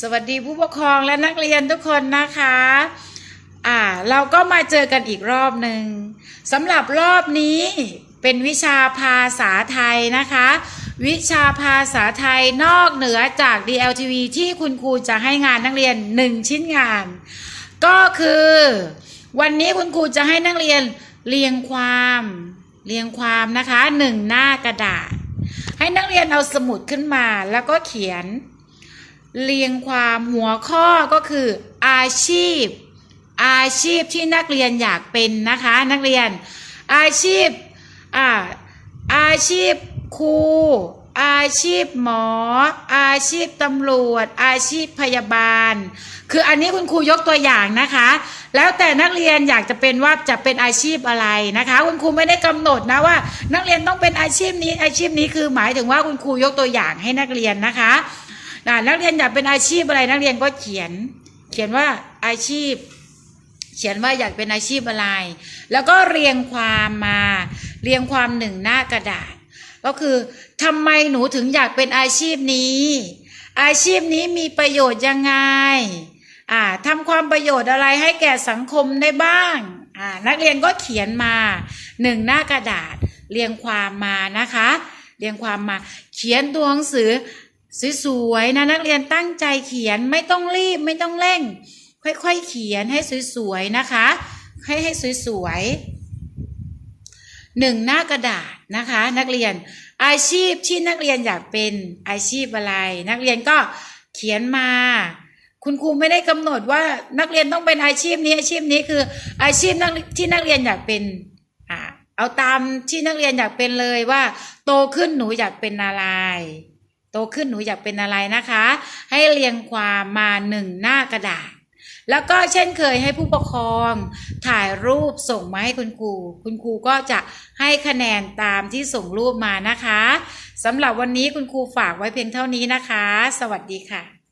สวัสดีผู้ปกครองและนักเรียนทุกคนนะคะ อ่า เราก็มาเจอกันอีกรอบหนึ่งสำหรับรอบนี้เป็นวิชาภาษาไทยนะคะ วิชาภาษาไทยนอกเหนือจาก DLTV ที่คุณครูจะให้งานนักเรียน 1 ชิ้นงาน ก็คือ วันนี้คุณครูจะให้นักเรียนเรียงความ เรียงความนะคะหนึ่งหน้ากระดาษ ให้นักเรียนเอาสมุดขึ้นมาแล้วก็เขียน เรียงความหัวข้อก็คืออาชีพ อาชีพที่นักเรียนอยากเป็นนะคะ นักเรียน อาชีพอ่าอาชีพครูอาชีพหมอ อาชีพตำรวจ อาชีพพยาบาล คืออันนี้คุณครูยกตัวอย่างนะคะ แล้วแต่นักเรียนอยากจะเป็นว่าจะเป็นอาชีพอะไรนะคะ คุณครูไม่ได้กำหนดนะว่า นักเรียนต้องเป็นอาชีพนี้อาชีพนี้คือหมายถึงว่าคุณครูยกตัวอย่างให้นักเรียนนะคะ อ่านักเรียนอยากเป็นอาชีพอะไรนักเรียนก็เขียน เขียนว่าอาชีพ เขียนว่าอยากเป็นอาชีพอะไร แล้วก็เรียงความมา เรียงความหนึ่งหน้ากระดาษ ก็คือทำไมหนูถึงอยากเป็นอาชีพนี้ อาชีพนี้มีประโยชน์ยังไงอ่าทำความประโยชน์อะไรให้แก่สังคมได้บ้างอ่านักเรียนก็เขียนมาหนึ่งหน้ากระดาษ เรียงความมานะคะ เรียงความมา เขียนตัวหนังสือ สวยๆนะนักเรียนตั้งใจเขียนไม่ต้องรีบไม่ต้องเร่ง ค่อยๆเขียนให้สวยๆนะคะ ให้ให้สวยๆหนึ่งหน้ากระดาษนะคะ นักเรียนอาชีพที่นักเรียนอยากเป็นอาชีพอะไร นักเรียนก็เขียนมา คุณครูไม่ได้กำหนดว่านักเรียนต้องเป็นอาชีพนี้อาชีพนี้คืออาชีพที่นักเรียนอยากเป็นอ่าเอาตามที่นักเรียนอยากเป็นเลยว่า โตขึ้นหนูอยากเป็นอะไร โตขึ้นหนูอยากเป็นอะไรนะคะ ให้เรียงความมาหนึ่งหน้ากระดาษ แล้วก็เช่นเคยให้ผู้ปกครองถ่ายรูปส่งมาให้คุณครู คุณครูก็จะให้คะแนนตามที่ส่งรูปมานะคะสำหรับวันนี้คุณครูฝากไว้เพียงเท่านี้นะคะ สวัสดีค่ะ